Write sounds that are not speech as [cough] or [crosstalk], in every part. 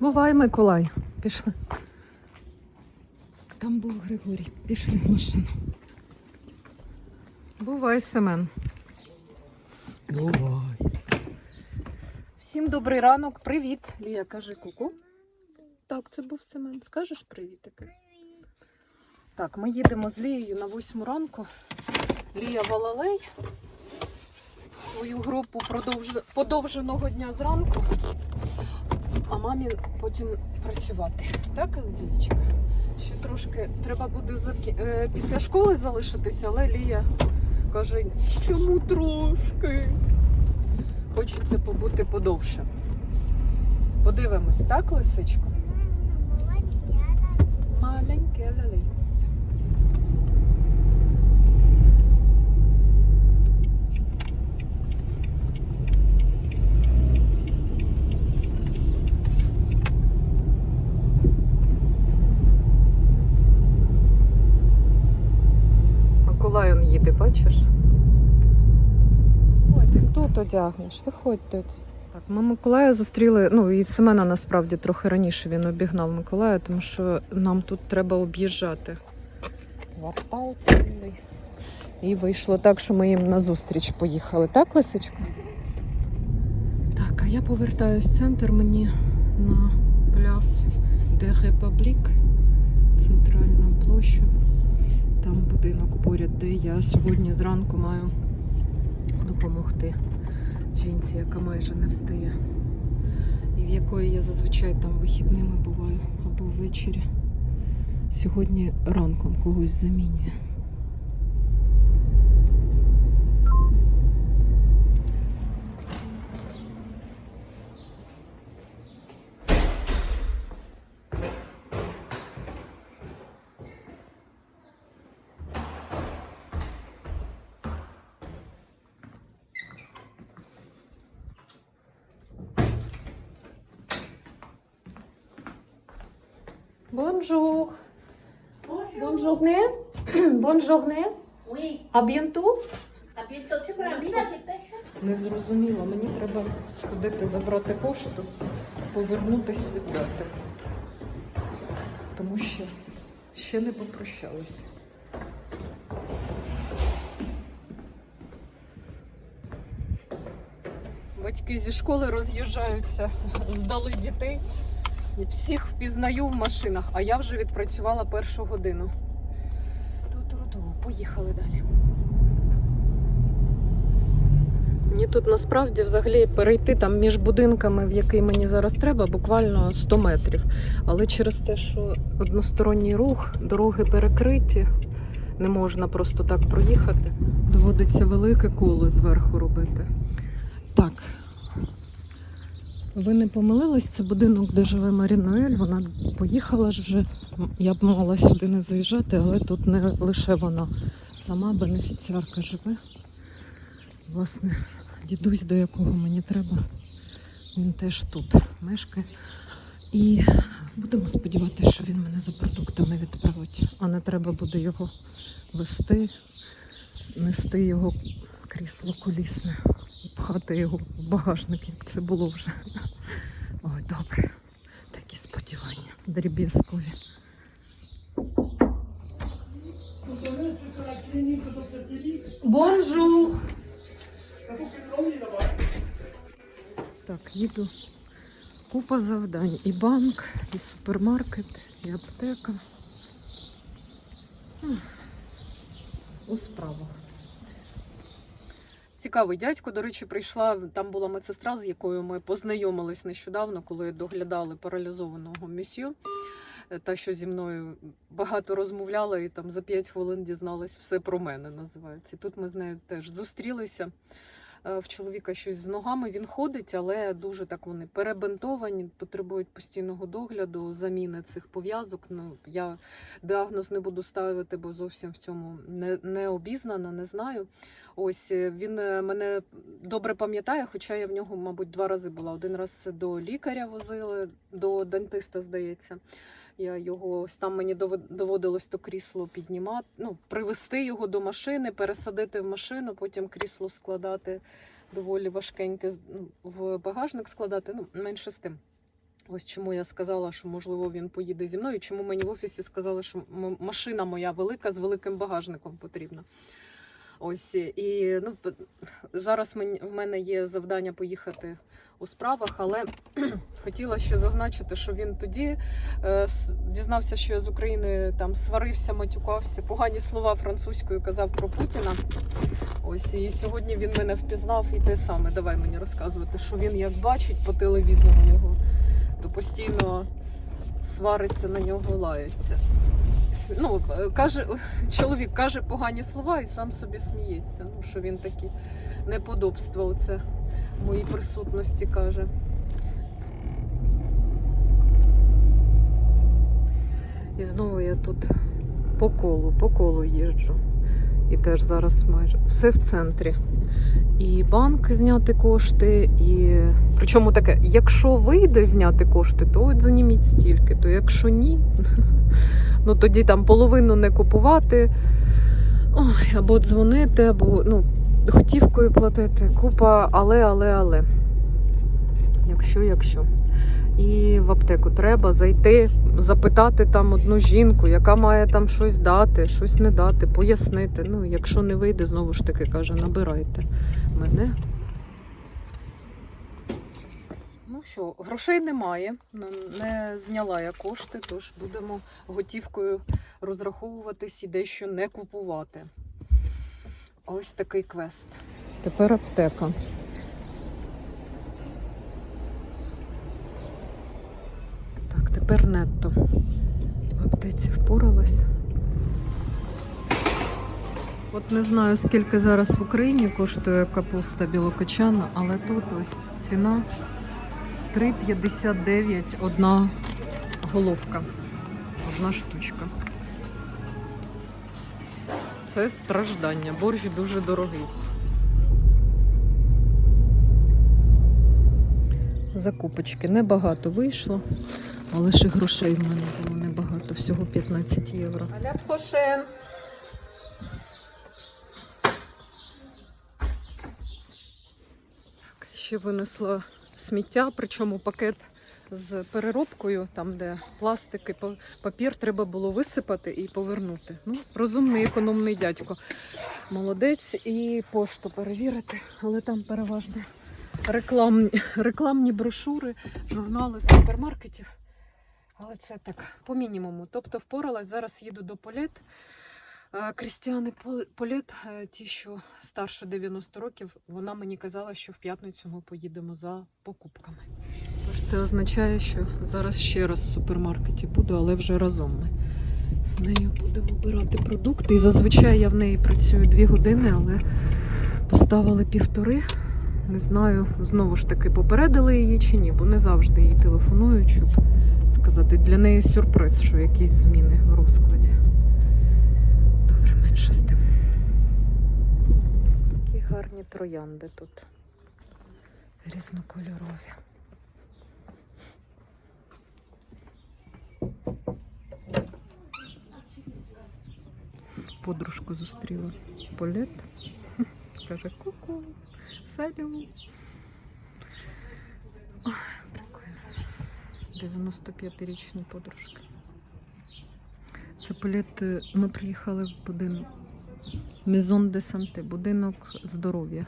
Бувай, Миколай. Пішли. Там був Григорій. Пішли в машину. Бувай, Семен. Бувай. Всім добрий ранок. Привіт. Лія, кажи куку. Так, це був Семен. Скажеш привітики? Так, ми їдемо з Лією на восьму ранку. Лія Валалей. Свою групу продовж... подовженого дня зранку, а мамі потім працювати. Так, Лілічка? Ще трошки треба буде закі... е, після школи залишитися, але Лія каже, чому трошки? Хочеться побути подовше. Подивимось, так, лисичко? Маленьке лялейце. Он їде, бачиш? Ой, тут одягнеш, виходь тут. Так, ми Миколая зустріли, ну і Семена насправді трохи раніше він обігнав Миколая, тому що нам тут треба об'їжджати. Квартал цілий. І вийшло так, що ми їм на зустріч поїхали. Так, Лисичко? Так, а я повертаюсь в центр мені на пляс де Репаблік, центральну площу. Там будинок поряд, де я сьогодні зранку маю допомогти жінці, яка майже не встає. І в якої я зазвичай там вихідними буваю або ввечері. Сьогодні ранком когось замінює. Bonjour. Bonjour. Bonjour. Bonne journée. Oui. À bientôt. À bientôt. Tu peux la là. Не зрозуміло, мені треба сходити забрати пошту, повернутись віддати. Тому що ще не попрощалися. Батьки зі школи роз'їжджаються, здали дітей. І всіх впізнаю в машинах, а я вже відпрацювала першу годину. Ту-ту-ту, Поїхали далі. Мені тут насправді взагалі перейти там між будинками, в який мені зараз треба, буквально 100 метрів. Але через те, що односторонній рух, дороги перекриті, не можна просто так проїхати. Доводиться велике коло зверху робити. Так. Ви не помилились, це будинок, де живе Марінуель. Вона поїхала ж вже. Я б мала сюди не заїжджати, але тут не лише вона сама бенефіціарка живе. Власне, дідусь, до якого мені треба, він теж тут мешкає. І будемо сподіватися, що він мене за продуктами відправить, а не треба буде його вести, нести його крісло колісне пхати його в багажник, як це було вже. Ой, добре. Такі сподівання. Дріб'язкові. Бонжур! Так, їду. Купа завдань. І банк, і супермаркет, і аптека. У справах. Цікавий дядько, до речі, прийшла. Там була медсестра, з якою ми познайомились нещодавно, коли доглядали паралізованого місю. Та, що зі мною багато розмовляла, і там за 5 хвилин дізналась все про мене, називається. Тут ми з нею теж зустрілися. Е, В чоловіка щось з ногами він ходить, але дуже так вони перебинтовані, потребують постійного догляду, заміни цих пов'язок. Ну я діагноз не буду ставити, бо зовсім в цьому не, не обізнана, не знаю. Ось е, він е, мене добре пам'ятає, хоча я в нього, мабуть, два рази була. Один раз до лікаря возили, до дентиста, здається. Я його ось там мені довод- доводилось то крісло піднімати, ну, привезти його до машини, пересадити в машину, потім крісло складати доволі важкеньке ну, в багажник складати, ну, менше з тим. Ось чому я сказала, що можливо він поїде зі мною. Чому мені в офісі сказали, що машина моя велика з великим багажником потрібна. Ось і ну зараз мені в мене є завдання поїхати у справах, але [clears throat] хотіла ще зазначити, що він тоді е, дізнався, що я з України там сварився, матюкався, погані слова французькою казав про Путіна. Ось і сьогодні він мене впізнав і те саме. Давай мені розказувати, що він як бачить по телевізору його, то постійно свариться на нього, лається. Ну, е, каже, [laughs] чоловік каже погані слова і сам собі сміється. Ну, що він такі неподобства оце в моїй присутності каже. І знову я тут по колу, по колу їжджу. І теж зараз майже все в центрі. І банк зняти кошти, і причому таке, якщо вийде зняти кошти, то от заніміть стільки, то якщо ні, [laughs] ну тоді там половину не купувати, ой, або дзвонити, або ну, готівкою платити. Купа, але, але, але. Якщо, якщо. І в аптеку треба зайти, запитати там одну жінку, яка має там щось дати, щось не дати, пояснити. Ну, якщо не вийде, знову ж таки каже, набирайте мене. Ну що, грошей немає, не зняла я кошти, тож будемо готівкою розраховуватись і дещо не купувати. Ось такий квест. Тепер аптека. Так, тепер нетто. В аптеці впоралась. От не знаю, скільки зараз в Україні коштує капуста білокочана, але тут ось ціна 3,59 одна головка. Одна штучка. Це страждання. Борщ дуже дорогий. Закупочки небагато вийшло, але ще грошей в мене було небагато, всього 15 євро. Аля Пхошен. Так, ще винесла сміття, причому пакет з переробкою, там де пластик і па- папір треба було висипати і повернути. Ну, розумний, економний дядько. Молодець і пошту перевірити, але там переважно рекламні, рекламні брошури, журнали супермаркетів. Але це так, по мінімуму. Тобто впоралась, зараз їду до Полет. Крістіани Пол- Полет, е, ті, що старше 90 років, вона мені казала, що в п'ятницю ми поїдемо за покупками. Тож це означає, що зараз ще раз в супермаркеті буду, але вже разом ми з нею будемо обирати продукти. І зазвичай я в неї працюю дві години, але поставили півтори. Не знаю, знову ж таки попередили її чи ні, бо не завжди їй телефонують, щоб сказати, для неї сюрприз, що якісь зміни в розкладі. Троянди тут. Різнокольорові. Подружку зустріла Полет. [laughs] Каже, ку-ку, салю. Ой, прикольно. 95-річні подружки. Це Полет. е, Ми приїхали в будинок Мізон де Санте, будинок здоров'я.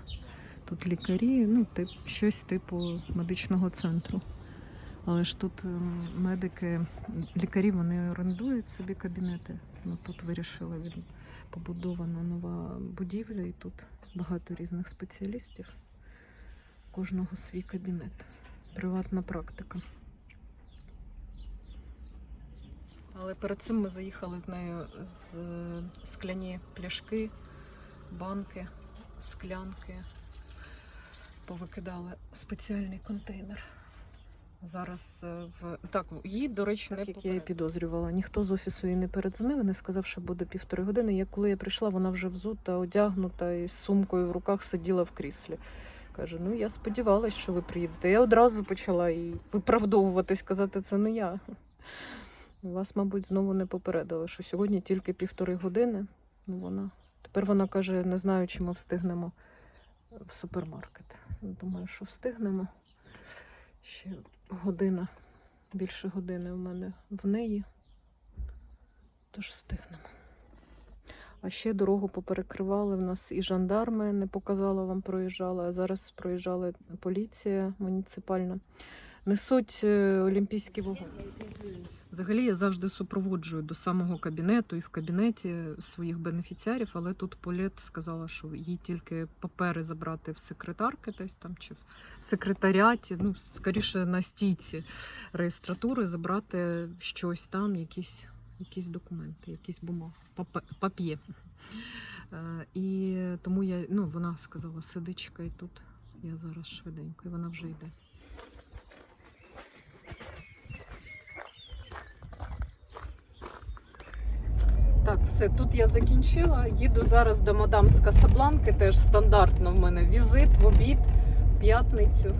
Тут лікарі, ну, тип, щось типу медичного центру. Але ж тут ем, медики, лікарі вони орендують собі кабінети. Ну, тут вирішили від побудована нова будівля, і тут багато різних спеціалістів. Кожного свій кабінет. Приватна практика. Але перед цим ми заїхали з нею з е, скляні пляшки, банки, склянки. Повикидали в спеціальний контейнер. Зараз е, в так, її, до речі, не як я і підозрювала. Ніхто з офісу їй не передзвонив, не сказав, що буде півтори години. Я коли я прийшла, вона вже взута, одягнута і з сумкою в руках сиділа в кріслі. Каже: ну я сподівалась, що ви приїдете. Я одразу почала і виправдовуватись, казати, це не я. Вас, мабуть, знову не попередили, що сьогодні тільки півтори години. Ну, вона тепер вона каже: не знаю, чи ми встигнемо в супермаркет. Думаю, що встигнемо. Ще година більше години в мене в неї. Тож встигнемо. А ще дорогу поперекривали. В нас і жандарми не показала вам проїжджали, а зараз проїжджала поліція муніципальна. Несуть е, олімпійський вогонь. Взагалі я завжди супроводжую до самого кабінету і в кабінеті своїх бенефіціарів, але тут Полет сказала, що їй тільки папери забрати в секретарки, десь там чи в секретаріаті, ну скоріше на стійці реєстратури забрати щось там, якісь, якісь документи, якісь бумаги, пап'є. Е, І тому я, ну, вона сказала, сиди, чекай тут. Я зараз швиденько, і вона вже йде. Все, тут я закінчила. Їду зараз до мадам з Касабланки, теж стандартно в мене візит в обід, в п'ятницю.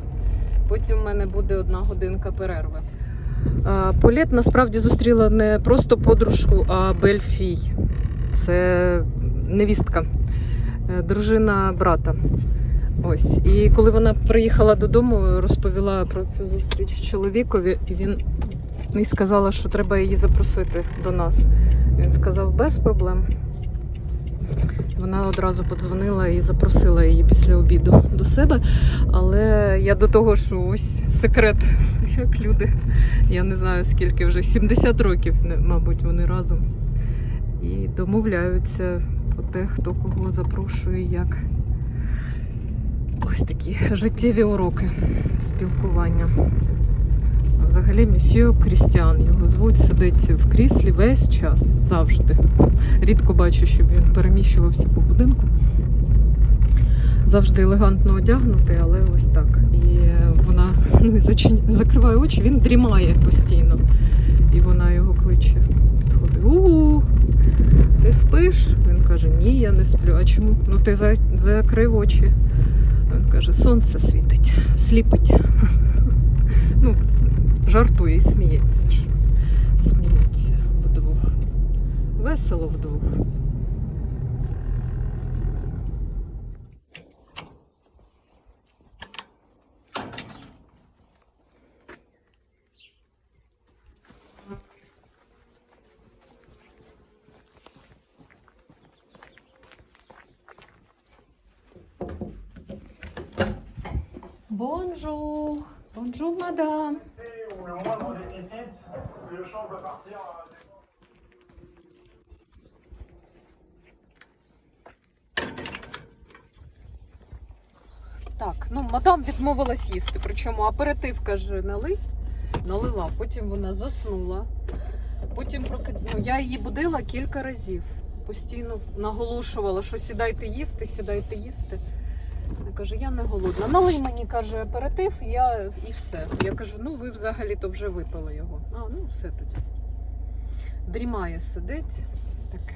Потім в мене буде одна годинка перерви. Політ насправді зустріла не просто подружку, а Бельфій. Це невістка, е, дружина брата. Ось. І коли вона приїхала додому, розповіла про цю зустріч чоловікові, і він і сказала, що треба її запросити до нас. Він сказав без проблем. Вона одразу подзвонила і запросила її після обіду до себе. Але я до того, що ось секрет, [laughs] як люди, я не знаю скільки вже, 70 років, мабуть, вони разом. І домовляються про те, хто кого запрошує, як. Ось такі життєві уроки спілкування. Взагалі, місьє Крістіан його звуть, сидить в кріслі весь час, завжди. Рідко бачу, щоб він переміщувався по будинку. Завжди елегантно одягнутий, але ось так. І вона ну, закриває очі, він дрімає постійно. І вона його кличе. Підходить. У, ти спиш? Він каже, ні, я не сплю. А чому? Ну ти за- закрив очі. Він каже, сонце світить, сліпить. [laughs] Ну, жартує і сміється ж. Сміються вдвох. Весело вдвох. Bonjour. Bonjour, madame. Le champ doit partir. Так, ну мадам відмовилась їсти. Причому аперитив каже, налий, налила, потім вона заснула. Потім прокид... ну, я її будила кілька разів. Постійно наголошувала, що сідайте їсти, сідайте їсти. Вона каже, я не голодна. Налий мені каже аперитив, я і все. Я кажу, ну ви взагалі-то вже випили його. А, ну все тоді. Дрімає, сидить. Таке.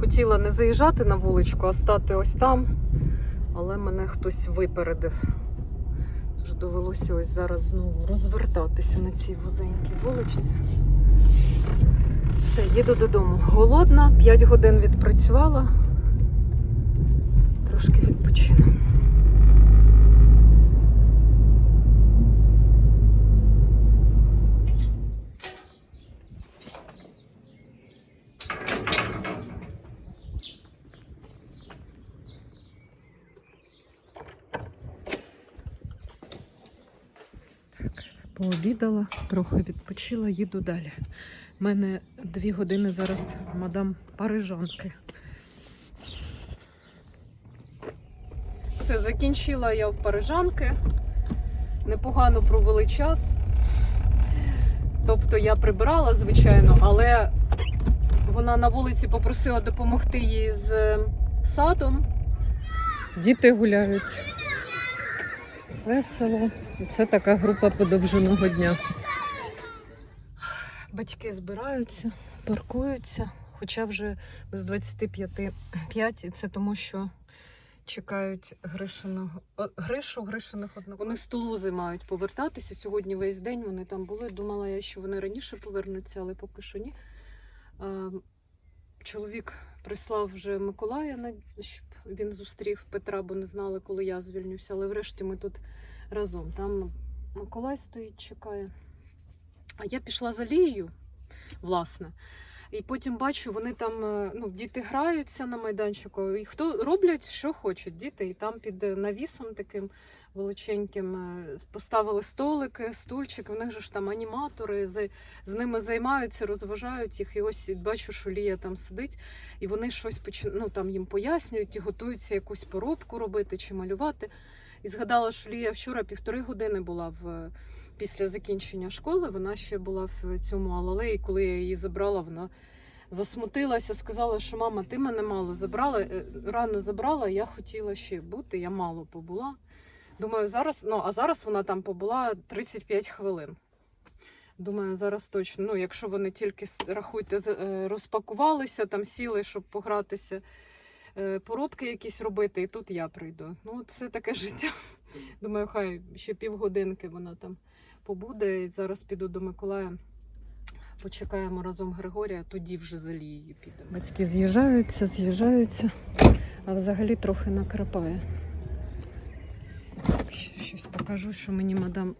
Хотіла не заїжджати на вуличку, а стати ось там але мене хтось випередив. Тож довелося ось зараз знову розвертатися на цій вузенькій вуличці. Все, їду додому. Голодна, 5 годин відпрацювала. Трошки відпочину. Пообідала, трохи відпочила, їду далі. У мене дві години зараз мадам парижанки. Все, закінчила я в парижанки. Непогано провели час. Тобто я прибирала, звичайно, але вона на вулиці попросила допомогти їй з садом. Діти гуляють. Весело. Це така група подовженого дня. Батьки збираються, паркуються, хоча вже без 25 5, і це тому, що чекають Гришиного Гришу, Гришиних одного. Вони з Тулузи мають повертатися. Сьогодні весь день вони там були. Думала я, що вони раніше повернуться, але поки що ні. Чоловік прислав вже Миколая, щоб він зустрів Петра, бо не знали, коли я звільнюся. Але врешті ми тут разом. Там Миколай стоїть, чекає. А я пішла за Лією, власне. І потім бачу, вони там е, ну, діти граються на майданчику, і хто роблять, що хочуть діти. І там під е, навісом таким величеньким е, поставили столики, стульчики. В них же ж там аніматори з, з ними займаються, розважають їх. І ось бачу, що Лія там сидить, і вони щось поч... ну, там їм пояснюють і готуються якусь поробку робити чи малювати. І згадала, що Лія вчора півтори години була в після закінчення школи. Вона ще була в цьому алалеї. Коли я її забрала, вона засмутилася, сказала, що мама, ти мене мало забрала, е, рано забрала, я хотіла ще бути, я мало побула. Думаю, зараз, ну а зараз вона там побула 35 хвилин. Думаю, зараз точно. Ну, якщо вони тільки рахуйте, е, розпакувалися, там сіли, щоб погратися, е, поробки якісь робити, і тут я прийду. Ну, це таке життя. Думаю, хай ще півгодинки вона там побуде. Зараз піду до Миколая. Почекаємо разом Григорія, тоді вже за Лією підемо. Батьки з'їжджаються, з'їжджаються, а взагалі трохи накрапає. Щось покажу, що мені мадам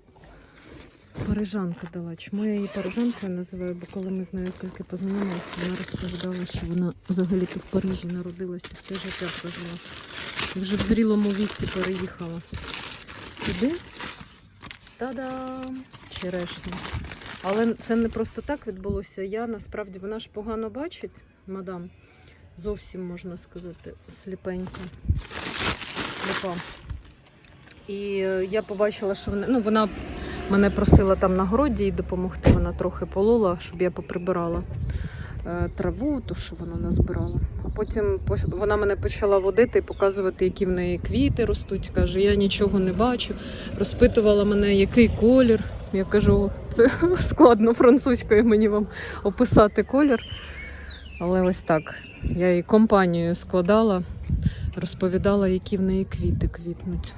парижанка дала. Чому я її парижанкою називаю? Бо коли ми з нею тільки познайомилися, вона розповідала, що вона взагалі-то в Парижі народилася, все життя прожила. Вже в зрілому віці переїхала сюди. Та-дам! Черешня. Але це не просто так відбулося. Я насправді вона ж погано бачить, мадам. Зовсім можна сказати, сліпенька. Сліпа. І е, я побачила, що вона, ну, вона мене просила там на городі їй допомогти. Вона трохи полола, щоб я поприбирала е, траву, ту, що вона назбирала. Потім вона мене почала водити і показувати, які в неї квіти ростуть. Каже, я нічого не бачу. Розпитувала мене, який колір. Я кажу, це [laughs] складно французькою мені вам описати колір. Але ось так. Я їй компанію складала, розповідала, які в неї квіти квітнуть.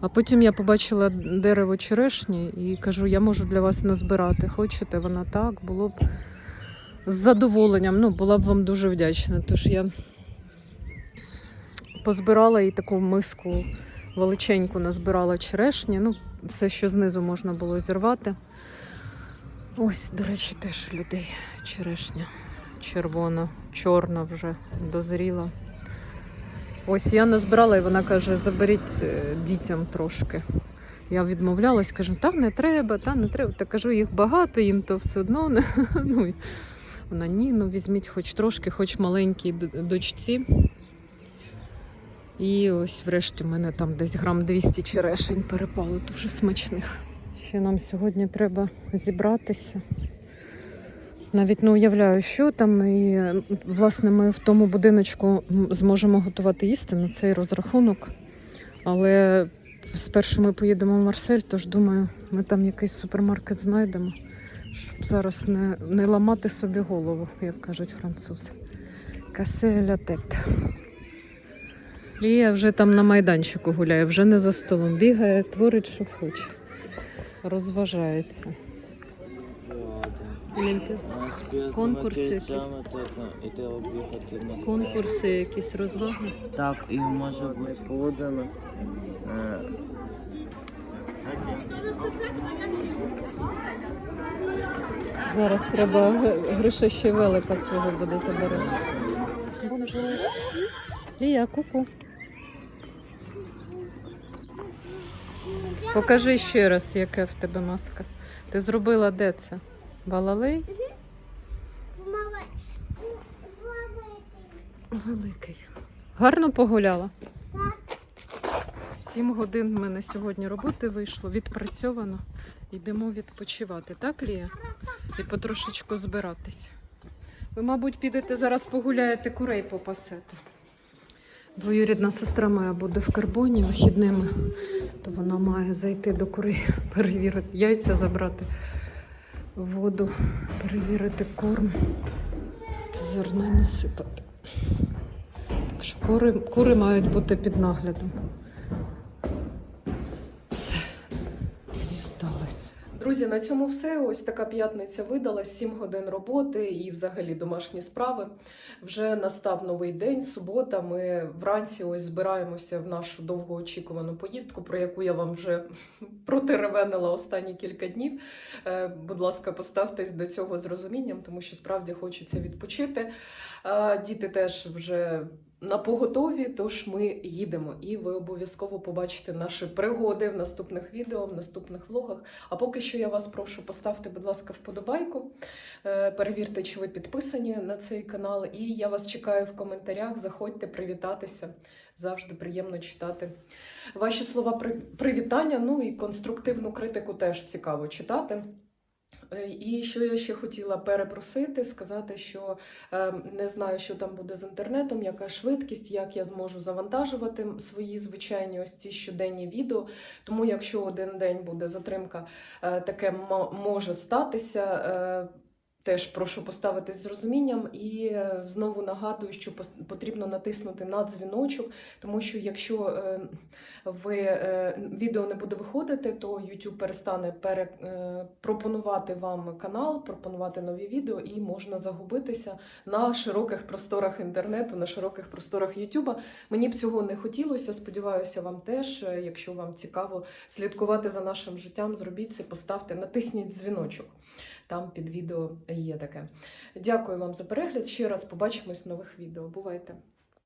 А потім я побачила дерево черешні і кажу, я можу для вас назбирати. Хочете? Вона так, було б з задоволенням. Ну, була б вам дуже вдячна. Тож я позбирала і таку миску величеньку назбирала черешні. Ну, все, що знизу можна було зірвати. Ось, до речі, теж людей черешня. Червона, чорна вже дозріла. Ось я назбирала, і вона каже: заберіть е, дітям трошки. Я відмовлялась, кажу, та не треба, та не треба. Та кажу, їх багато, їм то все одно. [laughs] Ну, вона ні, ну візьміть хоч трошки, хоч маленькій дочці. І ось врешті в мене там десь грам 200 черешень перепало, дуже смачних. Ще нам сьогодні треба зібратися. Навіть не уявляю, що там. І власне ми в тому будиночку зможемо готувати їсти на цей розрахунок. Але спершу ми поїдемо в Марсель, тож думаю, ми там якийсь супермаркет знайдемо, щоб зараз не, не ламати собі голову, як кажуть французи. Касе ля тет. Лія вже там на майданчику гуляє, вже не за столом. Бігає, творить, що хоче. Розважається. Конкурси якісь? Конкурси, якісь розваги. Так, і може бути подано. Зараз треба Гриша ще велика свого буде забирати. Лія, ку-ку. Покажи ще раз, яке в тебе маска. Ти зробила де це? Балалей? Великий. Гарно погуляла? Так. Сім годин в мене сьогодні роботи вийшло, відпрацьовано. Йдемо відпочивати, так, Лія? І потрошечку збиратись. Ви, мабуть, підете зараз погуляєте, курей попасете. Двоюрідна сестра моя буде в карбоні вихідними, то вона має зайти до курей, перевірити яйця забрати, воду, перевірити корм, зерна насипати. Так що кури, кури мають бути під наглядом. Все, дісталась. Друзі, на цьому все. Ось така п'ятниця видалась, 7 годин роботи і взагалі домашні справи. Вже настав новий день, субота. Ми вранці ось збираємося в нашу довгоочікувану поїздку, про яку я вам вже [laughs] протеревенила останні кілька днів. Е, Будь ласка, поставтесь до цього з розумінням, тому що справді хочеться відпочити. Е, Діти теж вже на поготові, тож ми їдемо. І ви обов'язково побачите наші пригоди в наступних відео, в наступних влогах. А поки що я вас прошу, поставте, будь ласка, вподобайку, е, перевірте, чи ви підписані на цей канал. І я вас чекаю в коментарях. Заходьте привітатися. Завжди приємно читати ваші слова привітання. Ну і конструктивну критику теж цікаво читати. Е, І що я ще хотіла перепросити, сказати, що е, не знаю, що там буде з інтернетом, яка швидкість, як я зможу завантажувати свої звичайні ось ці щоденні відео. Тому, якщо один день буде затримка, е, таке мо- може статися. Теж прошу поставитись з розумінням і е, знову нагадую, що потрібно натиснути на дзвіночок, тому що якщо е, ви е, відео не буде виходити, то YouTube перестане пере, пропонувати вам канал, пропонувати нові відео, і можна загубитися на широких просторах інтернету, на широких просторах YouTube. Мені б цього не хотілося. Сподіваюся, вам теж. Якщо вам цікаво слідкувати за нашим життям, зробіть це, поставте, натисніть дзвіночок. Там під відео є таке. Дякую вам за перегляд. Ще раз побачимось в нових відео. Бувайте!